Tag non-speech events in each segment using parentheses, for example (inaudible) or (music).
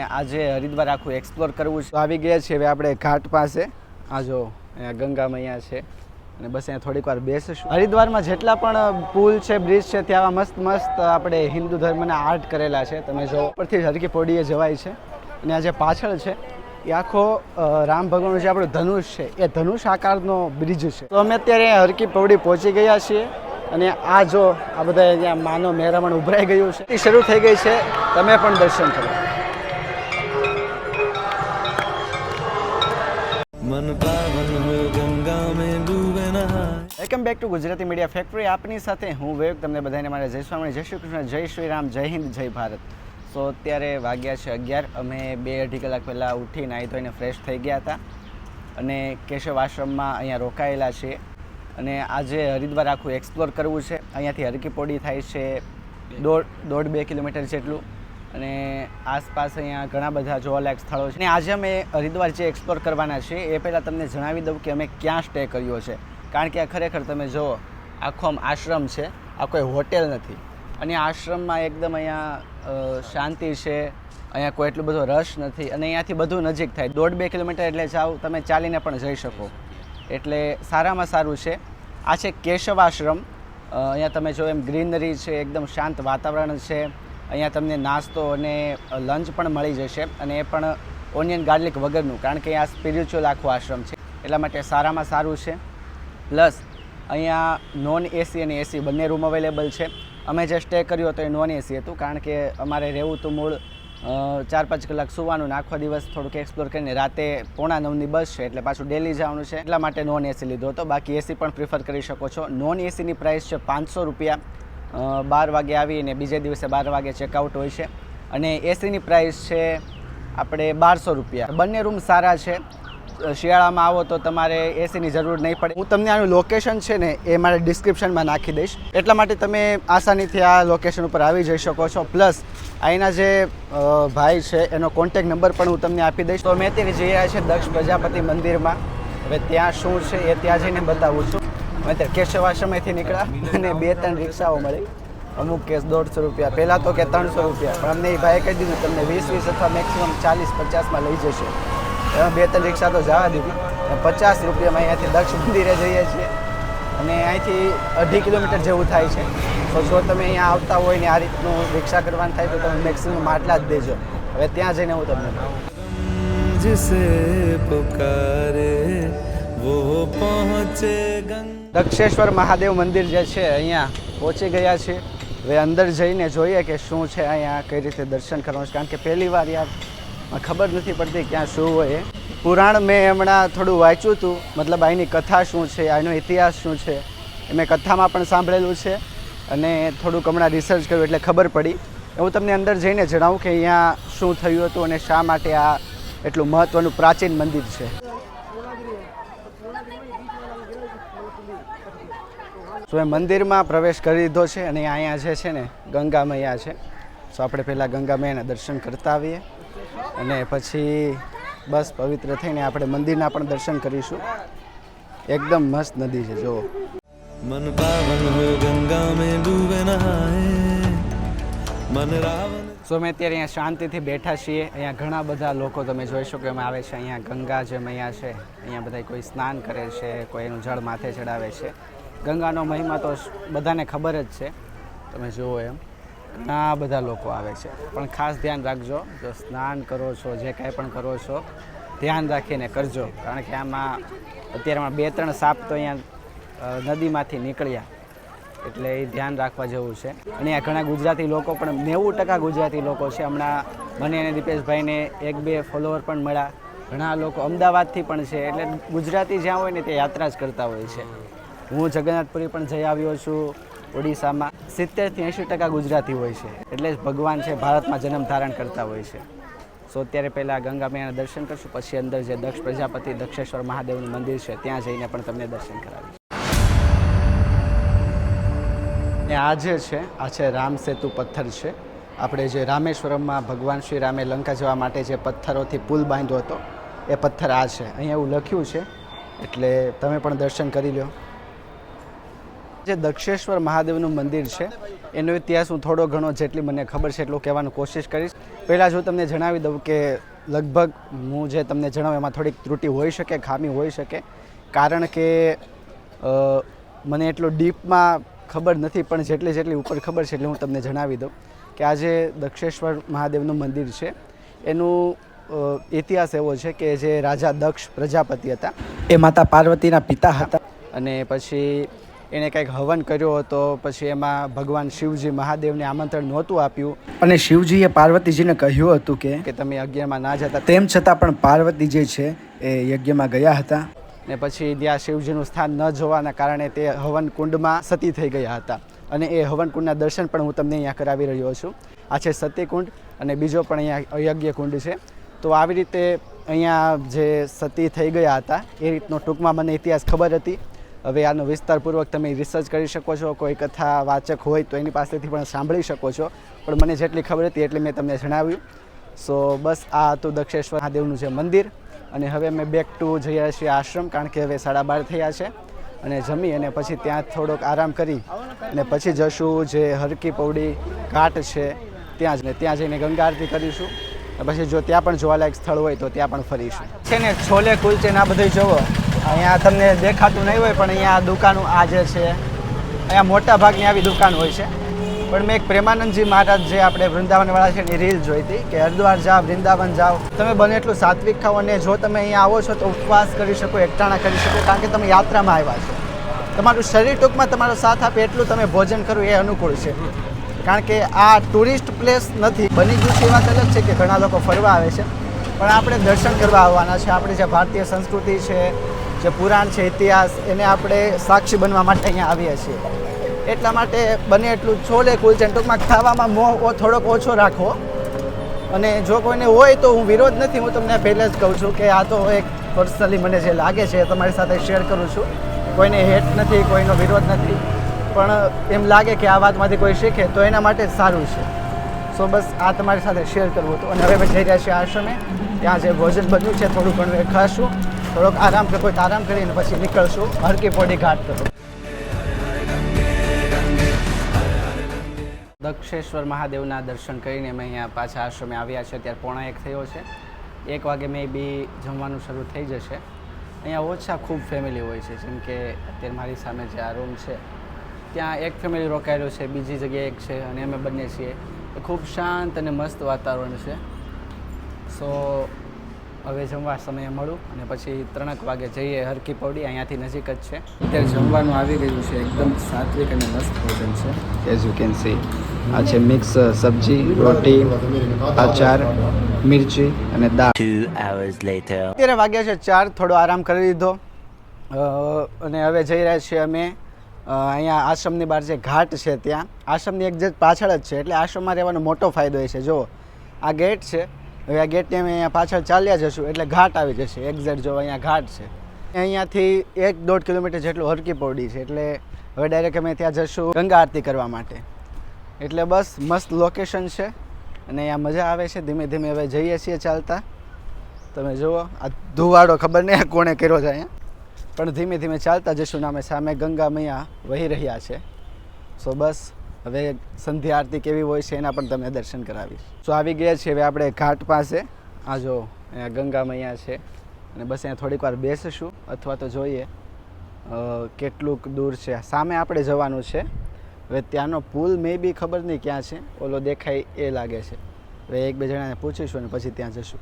આજે હરિદ્વાર આખું એક્સપ્લોર કરવું છે. આવી ગયા છીએ હવે આપણે ઘાટ પાસે. આ જો, અહીંયા ગંગા મૈયા છે. અને બસ અહીંયા થોડીક વાર બેસીશું. હરિદ્વારમાં જેટલા પણ પુલ છે બ્રિજ છે, ત્યાં મસ્ત મસ્ત આપણે હિન્દુ ધર્મના આર્ટ કરેલા છે. તમે જો ઉપરથી હરકી પોડીએ જવાય છે. અને આ જે પાછળ છે, એ આખો રામ ભગવાનનું જે આપણું ધનુષ છે, એ ધનુષ આકારનો બ્રિજ છે. તો અમે અત્યારે હરકી પૌડી પહોંચી ગયા છીએ. અને આ જો, આ બધા અહીંયા માનો મહેરામણ ઉભરાઈ ગયું છે. એ શરૂ થઈ ગઈ છે. તમે પણ દર્શન કરો. મન પાવન હો welcome back to Gujarati media factory આપની સાથે હું વેગ. તમને બધાને મારે જય સ્વામી, જય શ્રી કૃષ્ણ, જય શ્રી રામ, જય હિન્દ, જય ભારત. સો અત્યારે વાગ્યા છે અગિયાર. અમે બે અઢી કલાક પહેલાં ઉઠી નાહી ધોઈને ફ્રેશ થઈ ગયા હતા. અને કેશવ આશ્રમમાં અહીંયા રોકાયેલા છીએ. અને આજે હરિદ્વાર આખું એક્સપ્લોર કરવું છે. અહીંયાથી હરકી પોડી થાય છે દોઢ દોઢ બે કિલોમીટર જેટલું. અને આસપાસ અહીંયા ઘણા બધા જોવાલાયક સ્થળો છે. અને આજે અમે હરિદ્વાર જે એક્સપ્લોર કરવાના છીએ એ પહેલાં તમને જણાવી દઉં કે અમે ક્યાં સ્ટે કર્યો છે. કારણ કે આ ખરેખર તમે જુઓ, આખો આમ આશ્રમ છે, આ કોઈ હોટેલ નથી. અને આશ્રમમાં એકદમ અહીંયા શાંતિ છે, અહીંયા કોઈ એટલો બધો રશ નથી અને અહીંયાથી બધું નજીક થાય. દોઢ બે કિલોમીટર એટલે જાઓ, તમે ચાલીને પણ જઈ શકો. એટલે સારામાં સારું છે. આ છે કેશવ આશ્રમ અહીંયા તમે જો એમ ગ્રીનરી છે, એકદમ શાંત વાતાવરણ છે. અહીંયા તમને નાસ્તો અને લંચ પણ મળી જશે અને એ પણ ઓનિયન ગાર્લિક વગરનું, કારણ કે આ સ્પિરિચ્યુઅલ આખું આશ્રમ છે. એટલા માટે સારામાં સારું છે. પ્લસ અહીંયા નોન એસી અને એસી બંને રૂમ અવેલેબલ છે. અમે જે સ્ટે કર્યો હતો એ નોન એસી હતું, કારણ કે અમારે રહેવું તો મૂળ ચાર પાંચ કલાક સુવાનું આખો દિવસ થોડુંક એક્સપ્લોર કરીને રાતે પોણા નવની બસ છે, એટલે પાછું ડેલી જવાનું છે. એટલા માટે નોન એસી લીધો હતો. બાકી એસી પણ પ્રિફર કરી શકો છો. નોન એસીની પ્રાઇસ છે પાંચસો રૂપિયા. બાર વાગે આવીને બીજે દિવસે બાર વાગે ચેકઆઉટ હોય છે. અને એસીની પ્રાઇસ છે આપણે બારસો રૂપિયા. બંને રૂમ સારા છે. શિયાળામાં આવો તો તમારે એસીની જરૂર નહીં પડે. હું તમને આનું લોકેશન છે ને એ મારે ડિસ્ક્રિપ્શનમાં નાખી દઈશ. એટલા માટે તમે આસાનીથી આ લોકેશન ઉપર આવી જઈ શકો છો. પ્લસ અહીંના જે ભાઈ છે, એનો કોન્ટેક નંબર પણ હું તમને આપી દઈશ. તો અમે અત્યારે જઈ રહ્યા છીએ દક્ષ પ્રજાપતિ મંદિરમાં. હવે ત્યાં શું છે એ ત્યાં જઈને બતાવું છું. અત્યારે કેશવ આશ્રમેથી નીકળ્યા અને બે ત્રણ રિક્ષાઓ મળી. અમુક કેસ દોઢસો રૂપિયા, પહેલાં તો કે ત્રણસો રૂપિયા, પણ અમને એ ભાઈએ કહી દીધું તમને વીસ વીસ અથવા મેક્સિમમ ચાલીસ પચાસમાં લઈ જશે. એમાં બે ત્રણ રિક્ષા તો જવા દીધી. પચાસ રૂપિયામાં અહીંયાથી દક્ષ મંદિરે જઈએ છીએ અને અહીંથી અઢી કિલોમીટર જેવું થાય છે. તો જો તમે અહીંયા આવતા હોય ને આ રીતનું રિક્ષા કરવાનું થાય તો તમે મેક્સિમમ આટલા જ દેજો. હવે ત્યાં જઈને હું તમને જિસે जिसे વો દક્ષેશ્વર મહાદેવ મંદિર જે છે, અહીંયા પહોંચી ગયા છે. હવે અંદર જઈને જોઈએ કે શું છે અહીંયા, કઈ રીતે દર્શન કરવાનું છે. કારણ કે પહેલી વાર યાર ખબર નથી પડતી ક્યાં શું હોય. પુરાણ મેં હમણાં થોડું વાંચ્યું હતું. મતલબ અહીંની કથા શું છે આનો ઇતિહાસ શું છે, એ મેં કથામાં પણ સાંભળેલું છે. અને થોડુંક હમણાં રિસર્ચ કર્યું એટલે ખબર પડી. હું તમને અંદર જઈને જણાવું કે અહીંયા શું થયું હતું અને શા માટે આ એટલું મહત્ત્વનું પ્રાચીન મંદિર છે. સો એ મંદિરમાં પ્રવેશ કરી દીધો છે અને અહીંયા જે છે ને ગંગા મૈયા છે. સો આપણે પહેલાં ગંગા મૈયાના દર્શન કરતા આવીએ. અને પછી બસ પવિત્ર થઈને આપણે મંદિરના પણ દર્શન કરીશું. એકદમ મસ્ત નદી છે જો મન પાવન ગંગા મેં ડૂબે નહાય. મન રાવણ સો અમે અત્યારે અહીંયા શાંતિથી બેઠા છીએ. અહીંયા ઘણા બધા લોકો તમે જોઈ શકો એમ આવે છે. અહીંયા ગંગા જે મૈયા છે, અહીંયા બધા કોઈ સ્નાન કરે છે કોઈ એનું જળ માથે ચડાવે છે. ગંગાનો મહિમા તો બધાને ખબર જ છે. તમે જુઓ એમ. ઘણા બધા લોકો આવે છે. પણ ખાસ ધ્યાન રાખજો, જો સ્નાન કરો છો, જે કાંઈ પણ કરો છો, ધ્યાન રાખીને કરજો. કારણ કે આમાં અત્યારમાં બે ત્રણ સાપ તો અહીંયા નદીમાંથી નીકળ્યા. એટલે એ ધ્યાન રાખવા જેવું છે. અને ઘણા ગુજરાતી લોકો પણ, નેવું ટકા ગુજરાતી લોકો છે. હમણાં મને અને દીપેશભાઈને એક બે ફોલોવર પણ મળ્યા. ઘણા લોકો અમદાવાદથી પણ છે. એટલે ગુજરાતી જ્યાં હોય ને તે યાત્રા જ કરતા હોય છે. હું જગન્નાથપુરી પણ જઈ આવ્યો છું, ઓડિશામાં. સિત્તેરથી એંશી ટકા ગુજરાતી હોય છે. એટલે ભગવાન છે, ભારતમાં જન્મ ધારણ કરતા હોય છે. સો અત્યારે પહેલાં ગંગા મૈયાના દર્શન કરશું. પછી અંદર જે દક્ષ પ્રજાપતિ, દક્ષેશ્વર મહાદેવનું મંદિર છે, ત્યાં જઈને પણ તમને દર્શન કરાવીશ. ને આ જે છે, આ છે રામ સેતુ પથ્થર છે. આપણે જે રામેશ્વરમમાં ભગવાન શ્રી રામે લંકા જવા માટે જે પથ્થરોથી પુલ બાંધ્યો હતો, એ પથ્થર આ છે. અહીંયા એવું લખ્યું છે, એટલે તમે પણ દર્શન કરી લો જે દક્ષેશ્વર મહાદેવનું મંદિર છે, એનો ઇતિહાસ હું થોડો ઘણો જેટલી મને ખબર છે એટલું કહેવાની કોશિશ કરીશ. પહેલાં જો તમને જણાવી દઉં કે લગભગ હું જે તમને જણાવું એમાં થોડીક ત્રુટિ હોઈ શકે, ખામી હોઈ શકે. કારણ કે મને એટલો ડીપમાં ખબર નથી, પણ જેટલી જેટલી ઉપર ખબર છે એટલે હું તમને જણાવી દઉં કે આજે દક્ષેશ્વર મહાદેવનું મંદિર છે. એનું ઇતિહાસ એવો છે કે જે રાજા દક્ષ પ્રજાપતિ હતા, એ માતા પાર્વતીના પિતા હતા. અને પછી એણે કંઈક હવન કર્યો હતો, પછી એમાં ભગવાન શિવજી મહાદેવને આમંત્રણ નહોતું આપ્યું. અને શિવજીએ પાર્વતીજીને કહ્યું હતું કે તમે યજ્ઞમાં ના જતા. તેમ છતાં પણ પાર્વતી જે છે, એ યજ્ઞમાં ગયા હતા. ને પછી ત્યાં શિવજીનું સ્થાન ન જોવાના કારણે તે હવનકુંડમાં સતી થઈ ગયા હતા. અને એ હવનકુંડના દર્શન પણ હું તમને અહીંયા કરાવી રહ્યો છું. આ છે સતીકુંડ અને બીજો પણ અહીંયા યજ્ઞ કુંડ છે. તો આવી રીતે અહીંયા જે સતી થઈ ગયા હતા, એ રીતનો ટૂંકમાં મને ઇતિહાસ ખબર હતી. હવે આનો વિસ્તારપૂર્વક તમે રિસર્ચ કરી શકો છો, કોઈ કથા વાચક હોય તો એની પાસેથી પણ સાંભળી શકો છો. પણ મને જેટલી ખબર હતી એટલી મેં તમને જણાવ્યું. સો બસ આ હતું દક્ષેશ્વર મહાદેવનું જે મંદિર અને હવે અમે બેક ટુ જઈએ છીએ આશ્રમ, કારણ કે હવે સાડા બાર થયા છે. અને જમી અને પછી ત્યાં થોડોક આરામ કરી અને પછી જશું જે હરકી પૌડી ઘાટ છે, ત્યાં જ ને ત્યાં જઈને ગંગા આરતી કરીશું. પછી જો ત્યાં પણ જોવાલાયક સ્થળ હોય તો ત્યાં પણ ફરીશું. છે ને, છોલે, કુલચે ને આ બધું જોવો. અહીંયા તમને દેખાતું નહીં હોય, પણ અહીંયા દુકાનો આ જે છે, અહીંયા મોટા ભાગની આવી દુકાન હોય છે. પણ મેં એક પ્રેમાનંદજી મહારાજ જે આપણે વૃંદાવનવાળા છે એની રીલ જોઈ હતી કે, હરિદ્વાર જાઓ, વૃંદાવન જાઓ. તમે બને એટલું સાત્વિક ખાઓ અને જો તમે અહીંયા આવો છો તો ઉપવાસ કરી શકો, એકટાણા કરી શકો, કારણ કે તમે યાત્રામાં આવ્યા છો. તમારું શરીર ટૂંકમાં તમારો સાથ આપે એટલું તમે ભોજન કરવું એ અનુકૂળ છે. કારણ કે આ ટુરિસ્ટ પ્લેસ નથી. બની ગયું છે વાત અલગ છે કે ઘણા લોકો ફરવા આવે છે. પણ આપણે દર્શન કરવા આવવાના છે. આપણી જે ભારતીય સંસ્કૃતિ છે, જે પુરાણ છે, ઇતિહાસ, એને આપણે સાક્ષી બનવા માટે અહીંયા આવીએ છીએ. એટલા માટે બને એટલું છોલે, કુલચે ટૂંકમાં ખાવામાં મોહ થોડોક ઓછો રાખો. અને જો કોઈને હોય તો હું વિરોધ નથી, હું તમને પહેલાં જ કહું છું કે આ તો એક પર્સનલી મને જે લાગે છે તમારી સાથે શેર કરું છું. કોઈને હેટ નથી, કોઈનો વિરોધ નથી, પણ એમ લાગે કે આ વાતમાંથી કોઈ શીખે તો એના માટે સારું છે. સો બસ આ તમારી સાથે શેર કરવું હતું. અને હવે અમે જઈ રહ્યા છીએ આશ્રમે. ત્યાં જે ભોજન બન્યું છે, થોડું ઘણું એ ખાશું. થોડોક આરામ કોઈ આરામ કરીને પછી નીકળશું. હરકી પોડી ઘાટ તરફ દક્ષેશ્વર મહાદેવના દર્શન કરીને અમે અહીંયા પાછા આશ્રમે આવ્યા છે ત્યારે પોણા એક થયો છે. એક વાગે મે બી જમવાનું શરૂ થઈ જશે. અહીંયા ઓછા ખૂબ ફેમિલી હોય છે. જેમ કે અત્યારે મારી સામે જે આ રૂમ છે, ત્યાં એક ફેમિલી રોકાયેલો છે, બીજી જગ્યાએ એક છે અને અમે બંને છીએ. એ ખૂબ શાંત અને મસ્ત વાતાવરણ છે. સો હવે જમવા સમયે મળું અને પછી ત્રણેક વાગે જઈએ હરકી પૌડી અહીંયાથી નજીક જ છે. અત્યારે જમવાનું આવી ગયું છે. એકદમ સાત્વિક અને મસ્ત ભોજન છે. એઝ યુ કેન સી આ છે મિક્સ સબ્જી રોટી અચાર મિરચી અને દાળ. અત્યારે વાગ્યા છે ચાર થોડો આરામ કરી લીધો. અને હવે જઈ રહ્યા છીએ અમે અહીંયા આશ્રમની બહાર જે ઘાટ છે ત્યાં. આશ્રમની એક એક્ઝેક્ટ પાછળ જ છે એટલે આશ્રમમાં રહેવાનો મોટો ફાયદો એ છે. જુઓ આ ગેટ છે. હવે આ ગેટની અમે અહીંયા પાછળ ચાલ્યા જશું એટલે ઘાટ આવી જશે. એક્ઝેક્ટ જો અહીંયા ઘાટ છે. અહીંયાથી એક દોઢ કિલોમીટર જેટલું હરકી પોડી છે એટલે હવે ડાયરેક્ટ અમે ત્યાં જશું ગંગા આરતી કરવા માટે. એટલે બસ મસ્ત લોકેશન છે. અને અહીંયા મજા આવે છે. ધીમે ધીમે હવે જઈએ છીએ ચાલતા. તમે જુઓ, આ ધુવાડો ખબર નહીં કોણે કર્યો છે અહીંયા. પણ ધીમે ધીમે ચાલતા જશું નામે સામે ગંગા મૈયા વહી રહ્યા છે. સો બસ, હવે સંધ્યા આરતી કેવી હોય છે એના પણ તમને દર્શન કરાવીશ. સો આવી ગયા છીએ હવે આપણે ઘાટ પાસે. આ જો, અહીંયા ગંગા મૈયા છે. અને બસ અહીંયા થોડીક વાર બેસીશું. અથવા તો જોઈએ કેટલુંક દૂર છે. સામે આપણે જવાનું છે. હવે ત્યાંનો પુલ મે બી ખબર નહીં ક્યાં છે. ઓલો દેખાય એ લાગે છે. હવે એક બે જણાને પૂછીશું અને પછી ત્યાં જશું.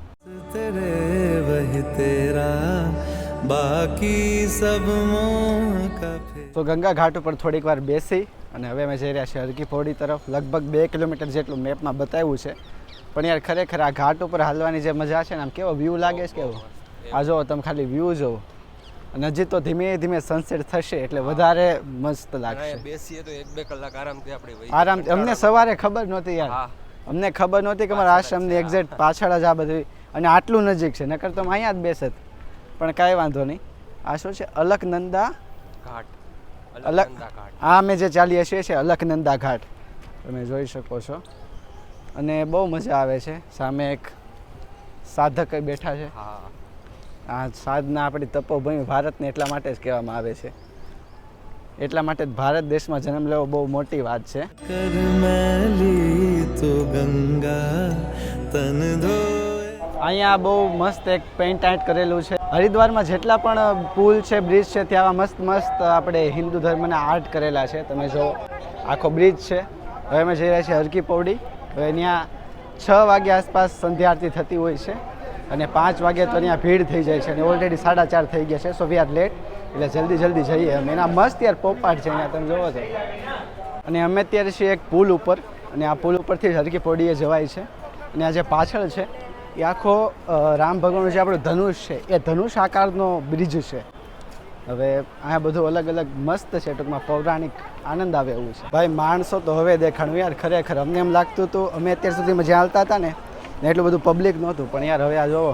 તો ગંગા ઘાટ ઉપર થોડીક વાર બેસી અને હવે અમે જઈ રહ્યા છીએ હરકી તરફ. લગભગ બે કિલોમીટર જેટલું મેપમાં બતાવ્યું છે. પણ યાર ખરેખર આ ઘાટ ઉપર હાલવાની જે મજા છે ને આમ કેવો વ્યૂ લાગે છે કેવો? આ જો તમે ખાલી વ્યૂ જોવો અને હજી તો ધીમે ધીમે સનસેટ થશે એટલે વધારે મસ્ત લાગશે. બેસીએ તો એક બે કલાક આરામથી આપણે આરામ અમને સવારે ખબર નહોતી યાર. અમને ખબર નહોતી કે મારા આશ્રમની એક્ઝેક્ટ પાછળ જ આ બધું. અને આટલું નજીક છે. નકર તો અહીંયા જ બેસત. પણ કાંઈ વાંધો નહીં. આ શું છે? અલકનંદા ઘાટ. અલગ આ અમે જે ચાલીએ છીએ છે અલકનંદા ઘાટ. તમે જોઈ શકો છો. અને બહુ મજા આવે છે. સામે એક સાધક બેઠા છે. હા. આ સાધના આપણી તપોભૂમિ ભારતને એટલા માટે જ કહેવામાં આવે છે. એટલા માટે જ ભારત દેશમાં જન્મ લેવો બહુ મોટી વાત છે. અહીંયા બહુ મસ્ત એક પેન્ટ આર્ટ કરેલું છે. હરિદ્વારમાં જેટલા પણ પુલ છે બ્રિજ છે, ત્યાં મસ્ત મસ્ત આપણે હિન્દુ ધર્મના આર્ટ કરેલા છે. તમે જો, આખો બ્રિજ છે. હવે અમે જઈ રહ્યા છીએ હરકી પૌડી. હવે ત્યાં છ વાગ્યા આસપાસ સંધ્યા આરતી થતી હોય છે. અને પાંચ વાગે તો ત્યાં ભીડ થઈ જાય છે અને ઓલરેડી સાડા ચાર થઈ ગયા છે સો વી આર લેટ એટલે જલ્દી જલ્દી જઈએ અમે. એના મસ્ત યાર પોપાટ છે અહીંયા, તમે જોવો છો. અને અમે અત્યારે છીએ એક પુલ ઉપર. અને આ પુલ ઉપરથી હરકી પોડીએ જવાય છે. અને આ જે પાછળ છે, એ આખો રામ ભગવાનનું જે આપણું ધનુષ છે, એ ધનુષ આકારનો બ્રિજ છે. હવે અહીંયા બધું અલગ અલગ મસ્ત છે, ટૂંકમાં પૌરાણિક આનંદ આવે એવું છે. ભાઈ, માણસો તો હવે દેખાણું યાર, ખરેખર. અમને એમ લાગતું હતું, અમે અત્યાર સુધીમાં જ્યાં હાલતા હતા ને ને એટલું બધું પબ્લિક નહોતું. પણ યાર હવે આ જોવો.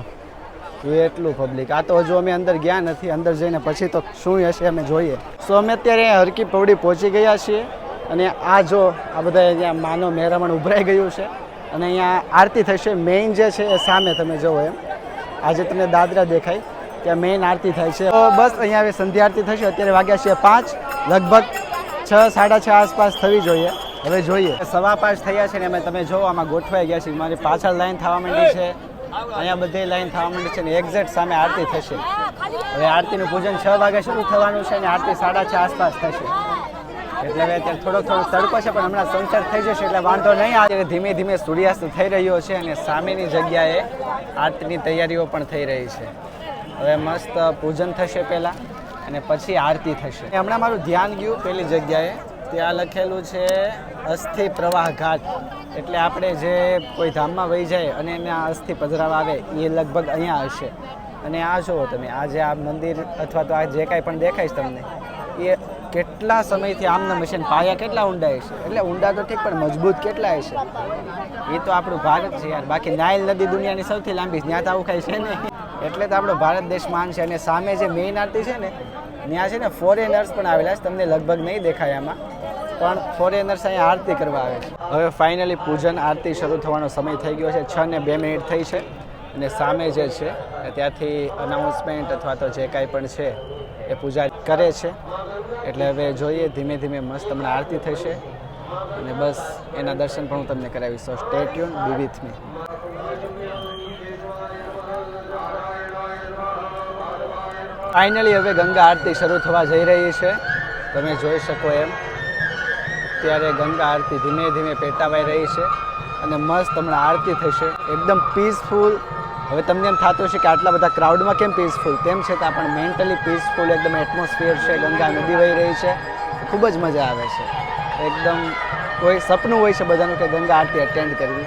એટલું પબ્લિક આ તો હજુ અમે અંદર ગયા નથી, અંદર જઈને પછી તો શું હશે અમે જોઈએ. સો અમે અત્યારે હરકી પૌડી પહોંચી ગયા છીએ અને આ જો, આ બધા અહીંયા માનો મહેરામણ ઉભરાઈ ગયું છે અને અહીંયા આરતી થશે. મેઇન જે છે એ સામે તમે જુઓ એમ. આજે તમને દાદરા દેખાય ત્યાં મેઇન આરતી થાય છે. તો બસ અહીંયા હવે સંધ્યા આરતી થશે. અત્યારે વાગ્યા છે પાંચ. લગભગ છ, સાડા છ આસપાસ થવી જોઈએ. હવે જોઈએ. સવા પાંચ થયા છે ને અમે તમે જો આમાં ગોઠવાઈ ગયા છીએ મારી પાછળ લાઈન થવા માંડી છે. અહીંયા બધી લાઈન થવા માંડી છે ને એક્ઝેક્ટ સામે આરતી થશે. હવે આરતીનું પૂજન છ વાગે શરૂ થવાનું છે અને આરતી સાડા છ આસપાસ થશે. એટલે હવે અત્યારે થોડોક થોડોક તડકો છે, પણ હમણાં સનસેટ થઈ જશે એટલે વાંધો નહીં આવે. ધીમે ધીમે સૂર્યાસ્ત થઈ રહ્યો છે અને સામેની જગ્યાએ આરતીની તૈયારીઓ પણ થઈ રહી છે. હવે મસ્ત પૂજન થશે પહેલાં અને પછી આરતી થશે. હમણાં મારું ધ્યાન ગયું, પેલી જગ્યાએ. ત્યાં લખેલું છે અસ્થિ પ્રવાહ ઘાટ. એટલે આપણે જે કોઈ ધામમાં વહી જાય અને એને આ અસ્થિ પધરાવા આવે, એ લગભગ અહીંયા હશે. અને આ જુઓ તમે, આ જે આ મંદિર અથવા તો આ જે કાંઈ પણ દેખાય છે તમને, એ કેટલા સમયથી આમના મશીન પાયા કેટલા ઊંડા હશે એટલે ઊંડા તો ઠીક, પણ મજબૂત કેટલા હશે એ તો આપણું ભારત છે યાર. બાકી નાઇલ નદી દુનિયાની સૌથી લાંબી જ્ઞાતા ઉખાય છે ને એટલે તો આપણો ભારત દેશ માન છે. અને સામે જે મેઇન આરતી છે ને ત્યાં છે ને ફોરેનર્સ પણ આવેલા છે, તમને લગભગ નહીં દેખાય આમાં, પણ ફોરેનર્સ અહીંયા આરતી કરવા આવે છે. હવે ફાઇનલી પૂજન આરતી શરૂ થવાનો સમય થઈ ગયો છે, છ ને બે મિનિટ થઈ છે, અને સામે જે છે, ત્યાંથી અનાઉન્સમેન્ટ અથવા તો જે કાંઈ પણ છે, એ પૂજા કરે છે. એટલે હવે જોઈએ, ધીમે ધીમે મસ્ત હમણાં આરતી થશે, અને બસ એના દર્શન પણ હું તમને કરાવીશ. So stay tune be with me finally હવે ગંગા આરતી શરૂ થવા જઈ રહી છે. તમે જોઈ શકો એમ. અત્યારે ગંગા આરતી ધીમે ધીમે પેટાવાઈ રહી છે અને મસ્ત હમણાં આરતી થશે. એકદમ પીસફુલ હવે તમને એમ થતું હશે કે આટલા બધા ક્રાઉડમાં કેમ પીસફુલ તેમ છતાં પણ મેન્ટલી પીસફુલ એકદમ એટમોસ્ફિયર છે. ગંગા નદી વહી રહી છે. ખૂબ જ મજા આવે છે. એકદમ કોઈ સપનું હોય છે બધાનું કે ગંગા આરતી અટેન્ડ કરવી.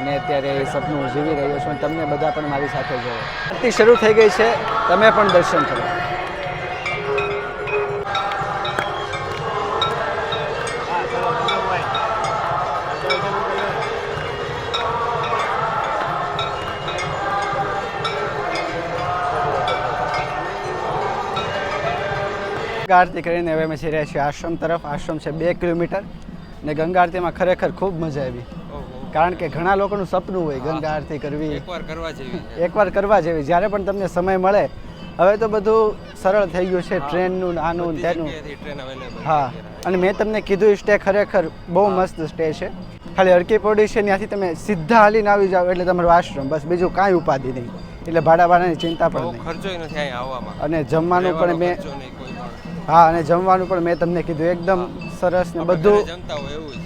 અને અત્યારે એ સપનું જીવી રહ્યો છું તમને બધા પણ મારી સાથે જોવો. આરતી શરૂ થઈ ગઈ છે. તમે પણ દર્શન કરો. આરતી કરીને હવે અમે જઈ રહ્યા છીએ આશ્રમ તરફ. આશ્રમ છે બે કિલોમીટર. ને ગંગા આરતીમાં ખરેખર ખૂબ મજા આવી. કારણ કે ઘણા લોકોનું સપનું હોય ગંગા આરતી કરવી. એકવાર કરવા જેવી એકવાર કરવા જેવી. જ્યારે પણ તમને સમય મળે હવે તો બધું સરળ થઈ ગયું છે ટ્રેનનું આનું તેનું. હા. અને મેં તમને કીધું સ્ટે ખરેખર બહુ મસ્ત સ્ટે છે. ખાલી હરકી પડી છે ત્યાંથી તમે સીધા હાલીને આવી જાઓ એટલે તમારો આશ્રમ બસ બીજું કાંઈ ઉપાધિ નહીં. એટલે ભાડા ભાડાની ચિંતા પણ નહીં. ખર્ચોય નથી આવવામાં. અને જમવાનું પણ મેં ખર્ચો. હા અને જમવાનું પણ મેં તમને કીધું એકદમ સરસ ને બધું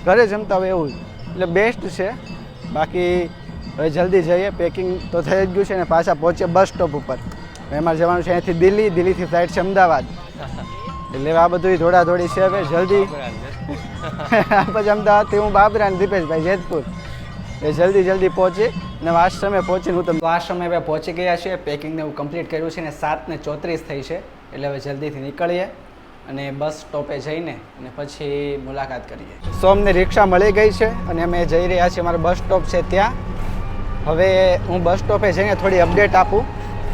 ઘરે જમતા હોય એવું એટલે બેસ્ટ છે. બાકી હવે જલ્દી જઈએ. પેકિંગ તો થઈ જ ગયું છે ને પાછા પહોંચીએ બસ સ્ટોપ ઉપર. એમાં જવાનું છે અહીંથી દિલ્હી. દિલ્હીથી ફ્લાઇટ છે અમદાવાદ. એટલે આ બધું થોડા થોડી છે હવે. જલ્દી. (laughs) પછી અમદાવાદથી હું બાબરા અને દીપેશભાઈ જેતપુર. એ જલ્દી જલ્દી પહોંચી અને આશ્રમે પહોંચીને હું તમને આશ્રમે હવે પહોંચી ગયા છીએ. પેકિંગને હું કમ્પ્લીટ કર્યું છે ને સાત ને ચોત્રીસ થઈ છે. એટલે હવે જલ્દીથી નીકળીએ. અને બસ સ્ટોપે જઈને અને પછી મુલાકાત કરીએ. સો અમને રિક્ષા મળી ગઈ છે અને અમે જઈ રહ્યા છીએ. અમારો બસ સ્ટોપ છે ત્યાં. હવે હું બસ સ્ટોપે જઈને થોડી અપડેટ આપું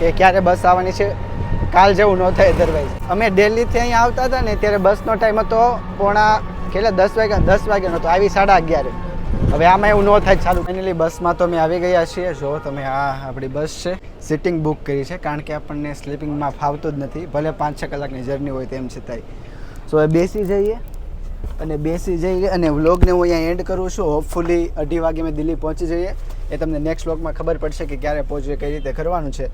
કે ક્યારે બસ આવવાની છે. કાલ જેવું ન થાય અધરવાઇઝ અમે દિલ્હીથી અહીંયા આવતા હતા ને ત્યારે બસનો ટાઈમ હતો પોણા કેટલા? દસ વાગ્યા, દસ વાગ્યાનો હતો. આવી સાડા અગિયારે. હવે આમાં એવું ન થાય, ચાલુ. ફાઇનલી બસમાં તો અમે આવી ગયા છીએ. જો, તમે આ આપણી બસ છે. સિટિંગ બુક કરી છે, કારણ કે આપણને સ્લીપિંગમાં ફાવતું જ નથી. ભલે પાંચ છ કલાકની જર્ની હોય તેમ છતાંય. સો હવે બેસી જઈએ અને બેસી જઈએ અને વ્લોગને હું અહીંયા એન્ડ કરું છું. હોપફુલી અઢી વાગે મેં દિલ્હી પહોંચી જઈએ. એ તમને નેક્સ્ટ વ્લોગમાં ખબર પડશે કે ક્યારે પહોંચીએ, કઈ રીતે કરવાનું છે.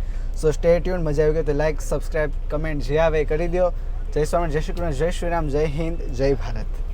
સો સ્ટે ટ્યુન મજા આવી ગઈ તો લાઈક સબસ્ક્રાઈબ કમેન્ટ જે આવે એ કરી દો. જય સ્વામી જય શ્રી કૃષ્ણ, જય શ્રી રામ, જય હિન્દ, જય ભારત.